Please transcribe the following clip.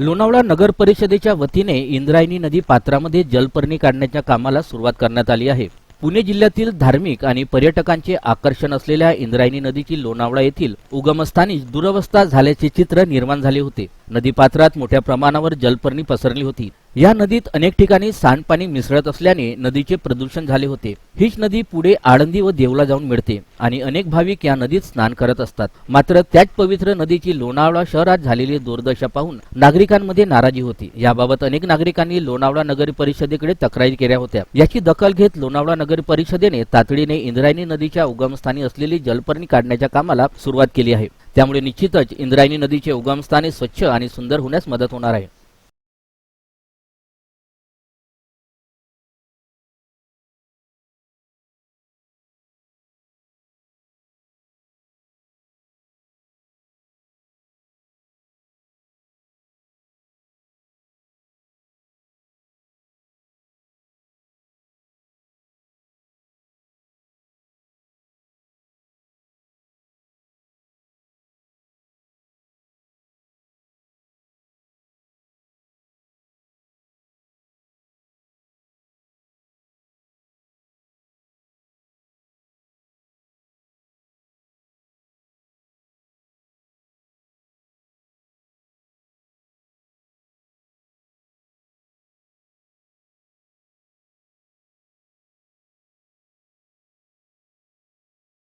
लोणावळा नगर परिषदेच्या वतीने इंद्रायणी नदी पात्रामध्ये जलपर्णी काढण्याच्या कामाला सुरुवात करण्यात आली आहे. पुणे जिल्ह्यातील धार्मिक आणि पर्यटकांचे आकर्षण असलेल्या इंद्रायणी नदीची लोणावळा येथील उगमस्थानी दुरवस्था झाल्याचे चित्र निर्माण झाले होते. नदीपात्रात मोठ्या प्रमाणावर जलपर्णी पसरली होती. या नदीत अनेक ठिकाणी सांडपाणी मिसळत असल्याने नदीचे प्रदूषण झाले होते. हीच नदी पुढे आळंदी व देवला जाऊन मिळते आणि अनेक भाविक या नदीत स्नान करत असतात. मात्र त्याच पवित्र नदीची लोणावळा शहरात झालेली दुर्दशा पाहून नागरिकांमध्ये नाराजी होती. याबाबत अनेक नागरिकांनी लोणावळा नगर परिषदेकडे तक्रारी केल्या होत्या. याची दखल घेत लोणावळा नगर परिषदेने तातडीने इंद्रायणी नदीच्या उगमस्थानी असलेली जलपर्णी काढण्याच्या कामाला सुरुवात केली आहे. त्यामुळे निश्चितच इंद्रायणी नदीचे उगमस्थाने स्वच्छ आणि सुंदर होण्यास मदत होणार आहे.